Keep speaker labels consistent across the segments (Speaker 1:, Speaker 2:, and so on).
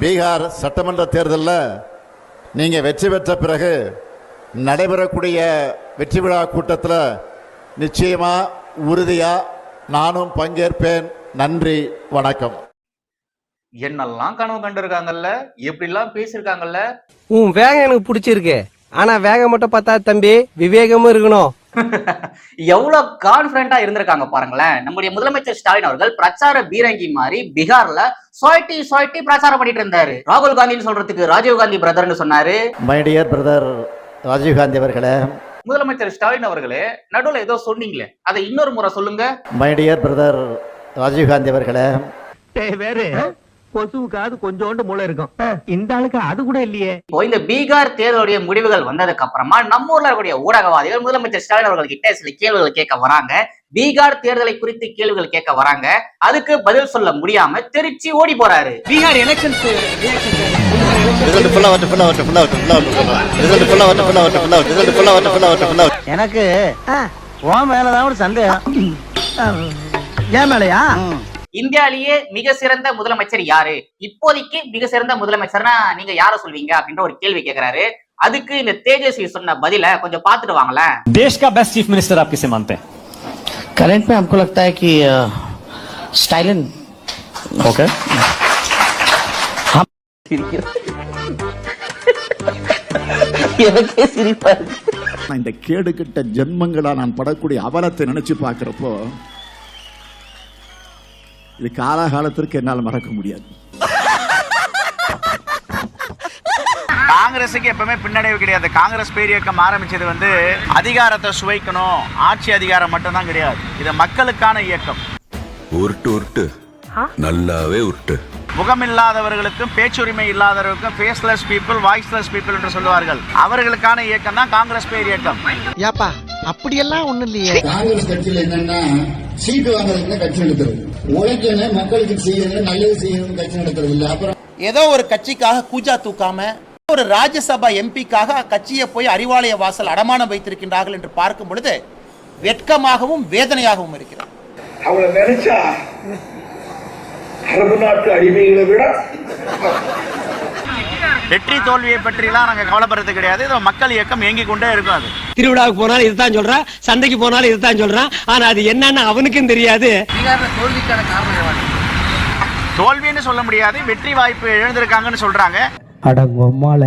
Speaker 1: பீகார் சட்டமன்ற தேர்தலில் நீங்கள் வெற்றி பெற்ற பிறகு நடைபெறக்கூடிய வெற்றி விழா கூட்டத்தில் நிச்சயமாக உறுதியாக நானும் பங்கேற்பேன். நன்றி வணக்கம்.
Speaker 2: என்னெல்லாம் கனவு கண்டிருக்காங்கல்ல? எப்படிலாம் பேசியிருக்காங்கல்ல?
Speaker 3: உன் வேகம் எனக்கு பிடிச்சிருக்கு. ஆனா வேகம் மட்டும் பார்த்தா தம்பி. விவேகமும் இருக்கணும்.
Speaker 2: எவ்வளவு கான்பிடண்டா இருந்திருக்காங்க பாருங்களேன். நம்முடைய முதலமைச்சர் ஸ்டாலின் அவர்கள் பிரச்சார பீரங்கி மாதிரி பீகார்ல சொயட்டி சொயட்டி பிரச்சாரம் பண்ணிட்டு இருந்தாரு. ராகுல் காந்தின்னு சொல்றதுக்கு ராஜீவ் காந்தி பிரதர்னு சொன்னாரு.
Speaker 1: மை டியர் பிரதர் ராஜீவ்காந்தி அவர்களே.
Speaker 2: முதலமைச்சர் ஸ்டாலின் அவர்களே நடுவுல ஏதோ சொன்னீங்களே அதை இன்னொரு முறை சொல்லுங்க.
Speaker 1: மை டியர் பிரதர் ராஜீவ்காந்தி அவர்களே.
Speaker 3: வேறு. கொசுவுக்காவது கொஞ்சோண்டு மூளை இருக்கும். இந்த ஆளுக்கு அது கூட இல்லையே.
Speaker 2: இப்போ இந்த பீகார் தேர்தலுடைய முடிவுகள் வந்ததுக்கு அப்புறமா நம்ம ஊர்ல இருக்கக்கூடிய ஊடகவாதிகள் முதலமைச்சர் ஸ்டாலின் அவர்கள் கிட்ட சில கேள்விகள் கேட்க வராங்க. பீகார் தேர்தலை குறித்து கேள்விகள் கேட்க வராங்க. அதுக்கு பதில் சொல்ல முடியாம திருச்சி ஓடி போறாரு.
Speaker 3: பீகார் எலெக்ஷன்ஸ்
Speaker 4: எனக்கு உன் மேலதான் ஒரு சந்தேகம். ஏன் மேலையா?
Speaker 2: இந்தியாலேயே மிக சிறந்த முதலமைச்சர் யாரு இப்போதைக்கு மிக சிறந்த முதலமைச்சர்னா நீங்க யார சொல்வீங்க அப்படின்ற ஒரு கேள்வி கேக்குறாரு அதுக்கு இந்த தேஜஸ்வி சொன்ன பதில கொஞ்சம் பார்த்துட்டு வாங்களேன்
Speaker 5: देश का बेस्ट चीफ मिनिस्टर आप किसे मानते हैं
Speaker 4: करंट में हमको लगता है कि स्टाइलिन
Speaker 5: ओके
Speaker 1: இந்த கேடு கெட்ட ஜென்மங்களா நான் படக்கூடிய அவலத்தை நினைச்சு பார்க்கிறப்போ இது காலாகாலத்திற்கு என்னால் மறக்க முடியாது.
Speaker 6: காங்கிரஸுக்கு எப்பவுமே பின்னடைவு கிடையாது. காங்கிரஸ் பேரியக்கம் ஆரம்பிச்சது வந்து அதிகாரத்தை சுவைக்கணும். ஆட்சி அதிகாரம் மட்டும்தான் கிடையாது. இது மக்களுக்கான இயக்கம்.
Speaker 7: உருட்டு உருட்டு. நல்லாவே உருட்டு.
Speaker 6: முகமில்லாதவர்களுக்கும் பேச்சுரிமை இல்லாதவர்களுக்கும் ஃபேஸ்லெஸ் பீப்புள் வாய்ஸ்லெஸ் பீப்புள் என்று சொல்லுவார்கள். அவர்களுக்கான இயக்கம் தான் காங்கிரஸ் பேர் இயக்கம்.
Speaker 4: ஏப்பா அப்படியெல்லாம் ஒண்ணும் இல்லையே.
Speaker 8: காங்கிரஸ் கட்சியில் என்னன்னா சீட்டு வாங்குறதுக்கு கட்சி நடத்துறது. உழைக்கணும் மக்களுக்கு செய்யணும் நல்லது செய்யணும் கட்சி நடத்துறது இல்ல. அப்புறம்
Speaker 9: ஏதோ ஒரு கட்சிக்காக கூஜா தூக்காம ஒரு ராஜ்யசபா எம்பிக்காக கட்சியை போய் அறிவாலய வாசல் அடமானம் வைத்திருக்கின்றார்கள் என்று பார்க்கும் பொழுது வெட்கமாகவும் வேதனையாகவும் இருக்கிறது
Speaker 8: அவங்கள நினைச்சா அரபு நாட்டு அடிமைகளை விட
Speaker 6: வெற்றி தோல்வியை பற்றிலாம் நாங்கள் கவலைப்படுறது கிடையாது. இது மக்கள் இயக்கம் இயங்கிக் கொண்டே இருக்கும் அது.
Speaker 3: திருவிழாவுக்கு போனாலும் இதுதான் சொல்றான். சந்தைக்கு போனாலும் இதுதான் சொல்றான். ஆனா அது என்னன்னு அவனுக்கும் தெரியாது.
Speaker 6: தோல்வின்னு சொல்ல முடியாது. வெற்றி வாய்ப்பு இழந்திருக்காங்கன்னு சொல்றாங்க.
Speaker 3: அடங்கொம்மால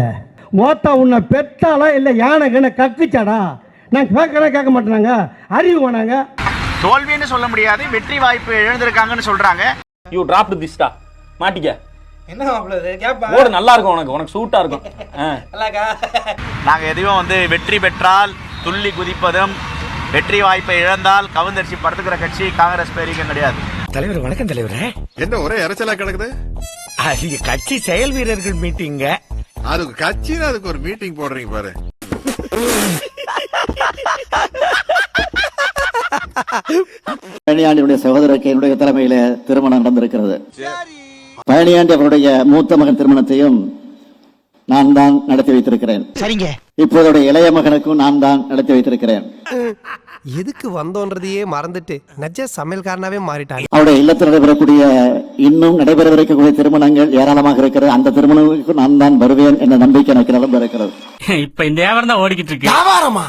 Speaker 3: ஓத்தா உன்னை பெத்தாளா இல்ல யானை கண்ண கக்குச்சாடா? நான் கேட்கறேன் கேட்க மாட்டேனாங்க. அறிவு வேணாங்க.
Speaker 6: தோல்வின்னு சொல்ல முடியாது. வெற்றி வாய்ப்பு இழந்திருக்காங்கன்னு சொல்றாங்க.
Speaker 5: யூ டிராப்ட் திஸ்டா மாட்டிக்க. என்ன ஓடு நல்லா இருக்கும் உனக்கு உனக்கு சூட்டா இருக்கும்.
Speaker 6: நாங்க எதையும் வந்து வெற்றி பெற்றால் துள்ளி குதிப்பதும் வெற்றி வாய்ப்பை இழந்தால் கவுந்தரிசி படுத்துக்கிற கட்சி காங்கிரஸ் பேரிக்கம் கிடையாது.
Speaker 4: தலைவர் வணக்கம் தலைவரே.
Speaker 7: என்ன ஒரே இறைச்சலா கிடக்குது?
Speaker 4: அது கட்சி செயல் வீரர்கள் மீட்டிங்க.
Speaker 7: அதுக்கு கட்சின்னு அதுக்கு ஒரு மீட்டிங் போடுறீங்க பாரு.
Speaker 1: பழனியாண்டியுடைய சகோதரருக்கு என்னுடைய தலைமையில திருமணம் நடந்திருக்கிறது. பழனியாண்டி அவருடைய மூத்த மகன் திருமணத்தையும் நான் தான் நடத்தி வைத்திருக்கிறேன்.
Speaker 4: சரிங்க.
Speaker 1: இப்போதைய இளைய மகனுக்கும் நான் தான் நடத்தி வைத்திருக்கிறேன்.
Speaker 3: எதுக்கு வந்தோன்றதையே மறந்துட்டு நஜ சமையல்காரனாவே மாறிட்டாங்க
Speaker 1: அவருடைய இல்லத்தில் நடைபெறக்கூடிய இன்னும் நடைபெறவிருக்கக்கூடிய திருமணங்கள் ஏராளமாக இருக்கிறது. அந்த திருமணங்களுக்கு நான் தான் வருவேன் என்ற நம்பிக்கை எனக்கு நிலம்ப இருக்கிறது.
Speaker 5: இப்ப இந்த வியாபாரம் தான் ஓடிக்கிட்டு இருக்கு.
Speaker 4: வியாபாரமா.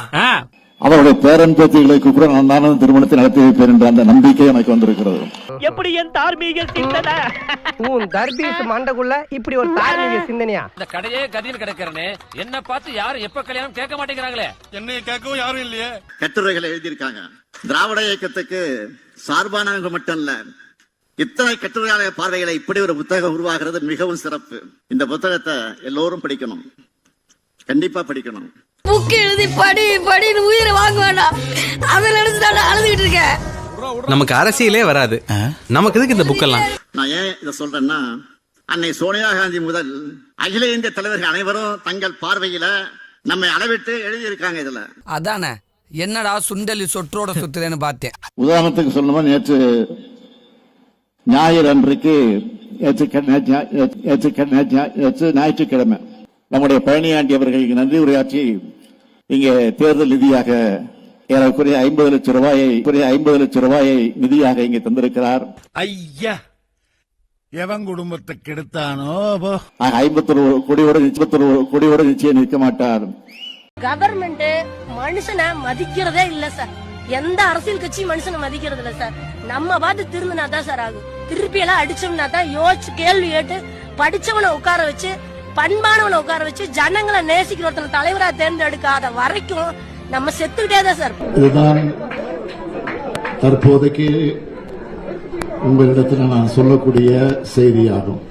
Speaker 1: அவருடைய பேரன் பேத்திகளுக்கு கூட நான் தான் திருமணத்தை நடத்தி வைப்பேன் என்ற அந்த நம்பிக்கை எனக்கு வந்திருக்கிறது.
Speaker 3: எப்படி என் தார்மீக சிந்தனை? உன் தர்பீஸ் மண்டக்குள்ள இப்படி ஒரு தார்மீக சிந்தனையா?
Speaker 5: இந்த கடையே கதியில் கிடக்கிறனே. என்ன பார்த்து யாரும் எப்ப கல்யாணம் கேட்க மாட்டேங்கிறாங்களே?
Speaker 1: கட்டுரைகளை எழுதியிருக்காங்க. திராவிட இயக்கத்துக்கு சார்பானவங்க மட்டும் இல்ல இத்தனை கட்டுரையாளர் பார்வைகளை இப்படி ஒரு புத்தகம் உருவாகிறது மிகவும் சிறப்பு. இந்த புத்தகத்தை எல்லோரும் படிக்கணும். கண்டிப்பா படிக்கணும்.
Speaker 10: புக் எழுதி படி படின்னு உயிரை வாங்க வேண்டாம். அதை நினைச்சு நான் அழுதுகிட்டு இருக்கேன்
Speaker 3: நமக்கு அரசியலே வராது. நமக்கு எதுக்கு இந்த புக்கெல்லாம்?
Speaker 1: நான் ஏன் இதை சொல்றேன்னா அன்னை சோனியா காந்தி முதல் அகில இந்திய தலைவர்கள் அனைவரும் தங்கள் பார்வையில நம்மை அளவிட்டு எழுதியிருக்காங்க இதுல.
Speaker 10: அதானே? என்னடா சுண்டலி சொற்றோட சுத்துறேன்னு பார்த்தேன்.
Speaker 1: உதாரணத்துக்கு சொல்லணுமா நேற்று ஞாயிறு அன்றைக்கு நேற்று க- நேற்று ஞா- நேற்று- நேற்று க- நேற்று ஞா- நேற்று ஞாயிற்றுக்கிழமை. நம்முடைய பழனியாண்டி அவர்களுக்கு நன்றி உரையாற்றி இங்கே தேர்தல் நிதியாக ஏறக்குறைய ஐம்பது லட்சம் ரூபாயை குறைய ஐம்பது லட்சம் ரூபாயை நிதியாக இங்கே தந்திருக்கிறார்.
Speaker 4: ஐயா
Speaker 7: எவன் குடும்பத்தை கெடுத்தானோ
Speaker 1: ஐம்பத்தொரு கோடியோட ஐம்பத்தொரு கோடியோட நிச்சயம் நிற்க மாட்டார்.
Speaker 10: கவர்மெண்ட் மனுஷனை மதிக்கிறதே இல்ல சார் எந்த அரசியல் கட்சி மனுஷனை மதிக்கிறது இல்ல சார் நம்ம பார்த்து திரும்பினா தான் சார் ஆகும். திருப்பி எல்லாம் அடிச்சோம்னா தான் யோசிச்சு கேள்வி கேட்டு படிச்சவனை உட்கார வச்சு பண்பானவனை உட்கார வச்சு ஜனங்களை நேசிக்கிற ஒருத்தனை தலைவரா தேர்ந்தெடுக்காத வரைக்கும் நம்ம செத்துக்கிட்டே தான் சார்
Speaker 8: இதுதான் தற்போதைக்கு உங்களிடத்தில் நான் சொல்லக்கூடிய செய்தியாகும்.